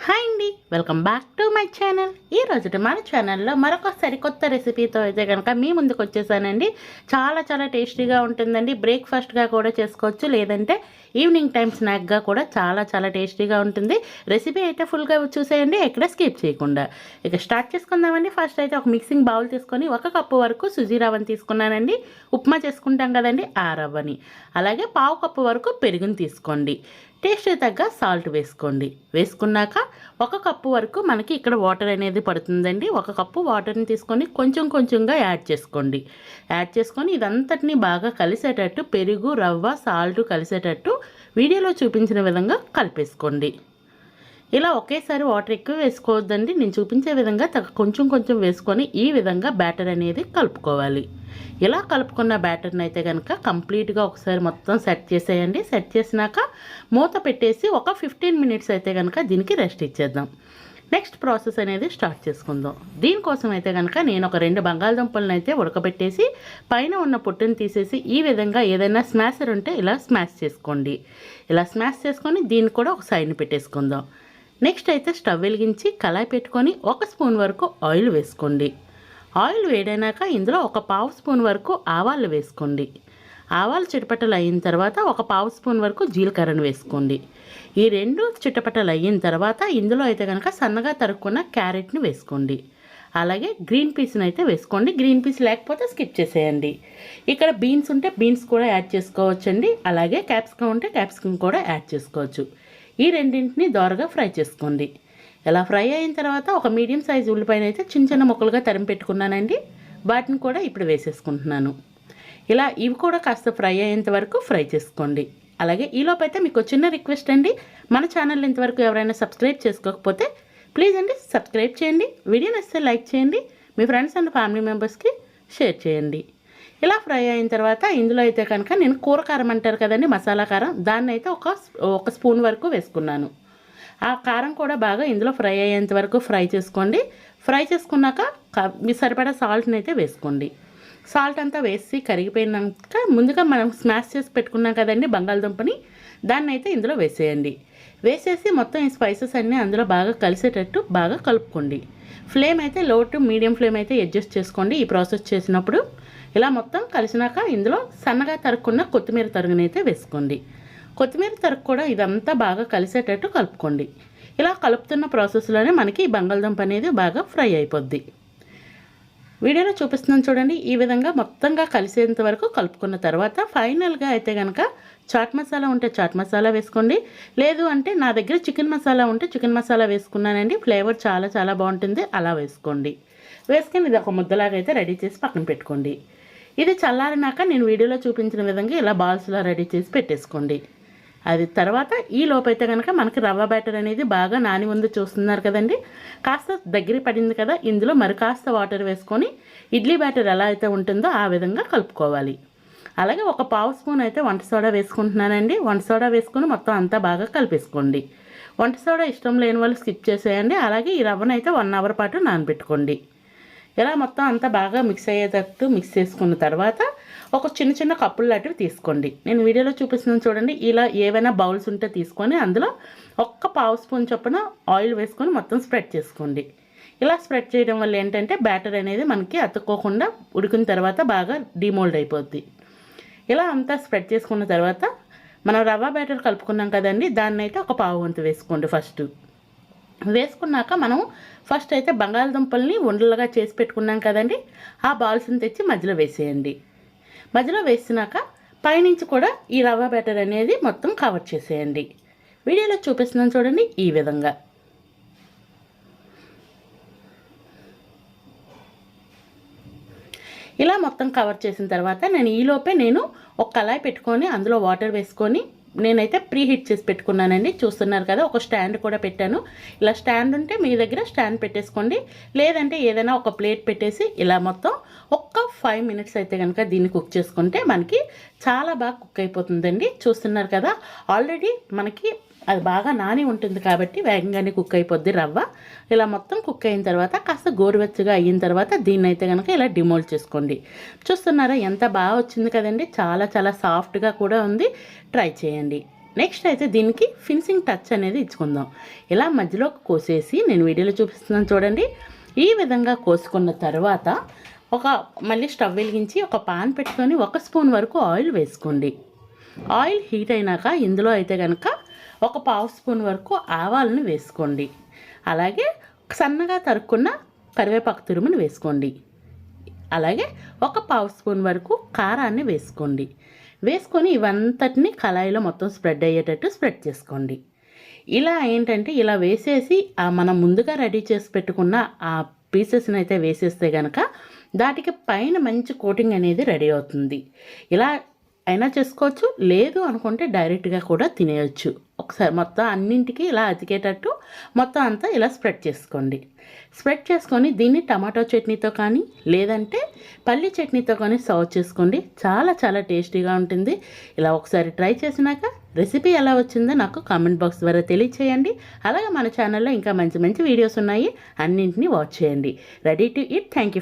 Hi అండి. Welcome back to my channel ఈ రోజు మన ఛానల్లో మరొక సరికొత్త రెసిపీతో అయితే కనుక మీ ముందుకు వచ్చేసానండి. చాలా చాలా టేస్టీగా ఉంటుందండి. బ్రేక్ఫాస్ట్గా కూడా చేసుకోవచ్చు. లేదంటే ఈవినింగ్ టైం స్నాక్గా కూడా చాలా చాలా టేస్టీగా ఉంటుంది. రెసిపీ అయితే ఫుల్గా చూసేయండి. ఎక్కడ స్కిప్ చేయకుండా. ఇక స్టార్ట్ చేసుకుందామండి. ఫస్ట్ అయితే ఒక మిక్సింగ్ బౌల్ తీసుకొని ఒక కప్పు వరకు సుజీ రవ్వని తీసుకున్నానండి. ఉప్మా చేసుకుంటాం కదండి ఆ రవ్వని. అలాగే పావు కప్పు వరకు పెరుగుని తీసుకోండి. టేస్ట్ తగ్గ సాల్ట్ వేసుకోండి. వేసుకున్నాక ఒక కప్పు కప్పు వరకు మనకి ఇక్కడ వాటర్ అనేది పడుతుందండి. ఒక కప్పు వాటర్ని తీసుకొని కొంచెం కొంచెంగా యాడ్ చేసుకోండి. యాడ్ చేసుకొని ఇదంతటిని బాగా కలిసేటట్టు పెరుగు రవ్వ సాల్ట్ కలిసేటట్టు వీడియోలో చూపించిన విధంగా కలిపేసుకోండి. ఇలా ఒకేసారి వాటర్ ఎక్కువ వేసుకోవద్దండి. నేను చూపించే విధంగా కొంచెం కొంచెం వేసుకొని ఈ విధంగా బ్యాటర్ అనేది కలుపుకోవాలి. ఇలా కలుపుకున్న బ్యాటర్ని అయితే కనుక కంప్లీట్గా ఒకసారి మొత్తం సెట్ చేసేయండి. సెట్ చేసినాక మూత పెట్టేసి ఒక ఫిఫ్టీన్ మినిట్స్ అయితే కనుక దీనికి రెస్ట్ ఇచ్చేద్దాం. నెక్స్ట్ ప్రాసెస్ అనేది స్టార్ట్ చేసుకుందాం. దీనికోసం అయితే కనుక నేను ఒక రెండు బంగాళదుంపలను అయితే ఉడకబెట్టేసి పైన ఉన్న పొట్టుని తీసేసి ఈ విధంగా ఏదైనా స్మాషర్ ఉంటే ఇలా స్మాష్ చేసుకోండి. ఇలా స్మాష్ చేసుకొని దీన్ని కూడా ఒక సైడ్ని పెట్టేసుకుందాం. నెక్స్ట్ అయితే స్టవ్ వెలిగించి కళాయి పెట్టుకొని ఒక స్పూన్ వరకు ఆయిల్ వేసుకోండి. ఆయిల్ వేడైనాక ఇందులో ఒక పావు స్పూన్ వరకు ఆవాలు వేసుకోండి. ఆవాలు చిటపటలు అయిన తర్వాత ఒక పావు స్పూన్ వరకు జీలకర్రను వేసుకోండి. ఈ రెండు చిటపటలు అయిన తర్వాత ఇందులో అయితే కనుక సన్నగా తరుక్కున్న క్యారెట్ని వేసుకోండి. అలాగే గ్రీన్ పీస్ని అయితే వేసుకోండి. గ్రీన్ పీస్ లేకపోతే స్కిప్ చేసేయండి. ఇక్కడ బీన్స్ ఉంటే బీన్స్ కూడా యాడ్ చేసుకోవచ్చండి. అలాగే క్యాప్సికమ్ ఉంటే క్యాప్సికమ్ కూడా యాడ్ చేసుకోవచ్చు. ఈ రెండింటిని దోరగా ఫ్రై చేసుకోండి. ఇలా ఫ్రై అయిన తర్వాత ఒక మీడియం సైజ్ ఉల్లిపాయను అయితే చిన్న చిన్న ముక్కలుగా తరిమి పెట్టుకున్నానండి. వాటిని కూడా ఇప్పుడు వేసేసుకుంటున్నాను. ఇలా ఇవి కూడా కాస్త ఫ్రై అయ్యేంత వరకు ఫ్రై చేసుకోండి. అలాగే ఈలోపు అయితే మీకు చిన్న రిక్వెస్ట్ అండి. మన ఛానల్ ఇంతవరకు ఎవరైనా సబ్స్క్రైబ్ చేసుకోకపోతే ప్లీజ్ అండి సబ్స్క్రైబ్ చేయండి. వీడియో నచ్చితే లైక్ చేయండి. మీ ఫ్రెండ్స్ అండ్ ఫ్యామిలీ మెంబర్స్కి షేర్ చేయండి. ఇలా ఫ్రై అయిన తర్వాత ఇందులో అయితే కనుక నేను కూర కారం అంటారు కదండి మసాలా కారం. దాన్ని అయితే ఒక ఒక స్పూన్ వరకు వేసుకున్నాను. ఆ కారం కూడా బాగా ఇందులో ఫ్రై అయ్యేంత వరకు ఫ్రై చేసుకోండి. ఫ్రై చేసుకున్నాక మీ సరిపడా సాల్ట్ని అయితే వేసుకోండి. సాల్ట్ అంతా వేసి కరిగిపోయినాక ముందుగా మనం స్మాష్ చేసి పెట్టుకున్నాం కదండి బంగాళదుంపని దాన్ని అయితే ఇందులో వేసేయండి. వేసేసి మొత్తం ఈ స్పైసెస్ అన్నీ అందులో బాగా కలిసేటట్టు బాగా కలుపుకోండి. ఫ్లేమ్ అయితే లో టు మీడియం ఫ్లేమ్ అయితే అడ్జస్ట్ చేసుకోండి ఈ ప్రాసెస్ చేసినప్పుడు. ఇలా మొత్తం కలిసినాక ఇందులో సన్నగా తరుక్కున్న కొత్తిమీర తరుగునైతే వేసుకోండి. కొత్తిమీర తరకు కూడా ఇదంతా బాగా కలిసేటట్టు కలుపుకోండి. ఇలా కలుపుతున్న ప్రాసెస్లోనే మనకి బంగాళదుంప అనేది బాగా ఫ్రై అయిపోద్ది. వీడియోలో చూపిస్తున్నాను చూడండి ఈ విధంగా మొత్తంగా కలిసేంత వరకు కలుపుకున్న తర్వాత ఫైనల్గా అయితే కనుక చాట్ మసాలా ఉంటే చాట్ మసాలా వేసుకోండి. లేదు అంటే నా దగ్గర చికెన్ మసాలా ఉంటే చికెన్ మసాలా వేసుకున్నానండి. ఫ్లేవర్ చాలా చాలా బాగుంటుంది అలా వేసుకోండి. వేసుకొని ఇది ఒక ముద్దలాగా అయితే రెడీ చేసి పక్కన పెట్టుకోండి. ఇది చల్లారినాక నేను వీడియోలో చూపించిన విధంగా ఇలా బాల్స్లో రెడీ చేసి పెట్టేసుకోండి. అది తర్వాత ఈ లోపైతే కనుక మనకి రవ్వ బ్యాటర్ అనేది బాగా నాని ముందు చూస్తున్నారు కదండి. కాస్త దగ్గర పడింది కదా ఇందులో మరి కాస్త వాటర్ వేసుకొని ఇడ్లీ బ్యాటర్ ఎలా అయితే ఉంటుందో ఆ విధంగా కలుపుకోవాలి. అలాగే ఒక పావు స్పూన్ అయితే వంట సోడా వేసుకుంటున్నానండి. వంట సోడా వేసుకొని మొత్తం అంతా బాగా కలిపేసుకోండి. వంట సోడా ఇష్టం లేని వాళ్ళు స్కిప్ చేసేయండి. అలాగే ఈ రవ్వను అయితే వన్ అవర్ పాటు నానబెట్టుకోండి. ఇలా మొత్తం అంతా బాగా మిక్స్ అయ్యేటట్టు మిక్స్ చేసుకున్న తర్వాత ఒక చిన్న చిన్న కప్పులు లాంటివి తీసుకోండి. నేను వీడియోలో చూపిస్తున్నాను చూడండి. ఇలా ఏవైనా బౌల్స్ ఉంటే తీసుకొని అందులో ఒక్క పావు స్పూన్ చొప్పున ఆయిల్ వేసుకొని మొత్తం స్ప్రెడ్ చేసుకోండి. ఇలా స్ప్రెడ్ చేయడం వల్ల ఏంటంటే బ్యాటర్ అనేది మనకి అతుక్కోకుండా ఉడికిన తర్వాత బాగా డిమోల్డ్ అయిపోద్ది. ఇలా అంతా స్ప్రెడ్ చేసుకున్న తర్వాత మనం రవ్వ బ్యాటర్ కలుపుకున్నాం కదండి దాన్ని అయితే ఒక పావు వంతు వేసుకోండి ఫస్ట్. వేసుకున్నాక మనం ఫస్ట్ అయితే బంగాళదుంపల్ని ఉండలుగా చేసి పెట్టుకున్నాం కదండి ఆ బాల్స్ని తెచ్చి మధ్యలో వేసేయండి. మధ్యలో వేసినాక పైనుంచి కూడా ఈ రవ్వ బ్యాటర్ అనేది మొత్తం కవర్ చేసేయండి. వీడియోలో చూపిస్తున్నాను చూడండి ఈ విధంగా. ఇలా మొత్తం కవర్ చేసిన తర్వాత నేను ఈలోపే నేను ఒక కళాయి పెట్టుకొని అందులో వాటర్ వేసుకొని నేనైతే ప్రీ హీట్ చేసి పెట్టుకున్నానండి. చూస్తున్నారు కదా ఒక స్టాండ్ కూడా పెట్టాను. ఇలా స్టాండ్ ఉంటే మీ దగ్గర స్టాండ్ పెట్టేసుకోండి. లేదంటే ఏదైనా ఒక ప్లేట్ పెట్టేసి ఇలా మొత్తం ఒక్క ఫైవ్ మినిట్స్ అయితే కనుక దీన్ని కుక్ చేసుకుంటే మనకి చాలా బాగా కుక్ అయిపోతుందండి. చూస్తున్నారు కదా ఆల్రెడీ మనకి అది బాగా నాని ఉంటుంది కాబట్టి వేగంగానే కుక్ అయిపోద్ది రవ్వ. ఇలా మొత్తం కుక్ అయిన తర్వాత కాస్త గోరువెచ్చగా అయిన తర్వాత దీన్ని అయితే కనుక ఇలా డిమోల్డ్ చేసుకోండి. చూస్తున్నారా ఎంత బాగా వచ్చింది కదండి. చాలా చాలా సాఫ్ట్గా కూడా ఉంది. ట్రై చేయండి. నెక్స్ట్ అయితే దీనికి ఫినిషింగ్ టచ్ అనేది ఇచ్చుకుందాం. ఇలా మధ్యలో కోసేసి నేను వీడియోలో చూపిస్తున్నాను చూడండి. ఈ విధంగా కోసుకున్న తర్వాత ఒక మళ్ళీ స్టవ్ వెలిగించి ఒక పాన్ పెట్టుకొని ఒక స్పూన్ వరకు ఆయిల్ వేసుకోండి. ఆయిల్ హీట్ అయినాక ఇందులో అయితే కనుక ఒక పావు స్పూన్ వరకు ఆవాలను వేసుకోండి. అలాగే సన్నగా తరుక్కున్న కరివేపాకు తురుమును వేసుకోండి. అలాగే ఒక పావు స్పూన్ వరకు కారాన్ని వేసుకోండి. వేసుకొని ఇవంతటిని కళాయిలో మొత్తం స్ప్రెడ్ అయ్యేటట్టు స్ప్రెడ్ చేసుకోండి. ఇలా ఏంటంటే ఇలా వేసేసి మనం ముందుగా రెడీ చేసి పెట్టుకున్న ఆ పీసెస్ని అయితే వేసేస్తే కనుక దాటికి పైన మంచి కోటింగ్ అనేది రెడీ అవుతుంది. ఇలా అయినా చేసుకోవచ్చు లేదు అనుకుంటే డైరెక్ట్గా కూడా తినేయచ్చు. ఒకసారి మొత్తం అన్నింటికి ఇలా అతికేటట్టు మొత్తం అంతా ఇలా స్ప్రెడ్ చేసుకోండి. స్ప్రెడ్ చేసుకొని దీన్ని టమాటో చట్నీతో కానీ లేదంటే పల్లి చట్నీతో కానీ సర్వ్ చేసుకోండి. చాలా చాలా టేస్టీగా ఉంటుంది. ఇలా ఒకసారి ట్రై చేసినాక రెసిపీ ఎలా వచ్చిందో నాకు కామెంట్ బాక్స్ ద్వారా తెలియచేయండి. అలాగే మన ఛానల్లో ఇంకా మంచి మంచి వీడియోస్ ఉన్నాయి. అన్నింటినీ వాచ్ చేయండి. Ready to eat thank you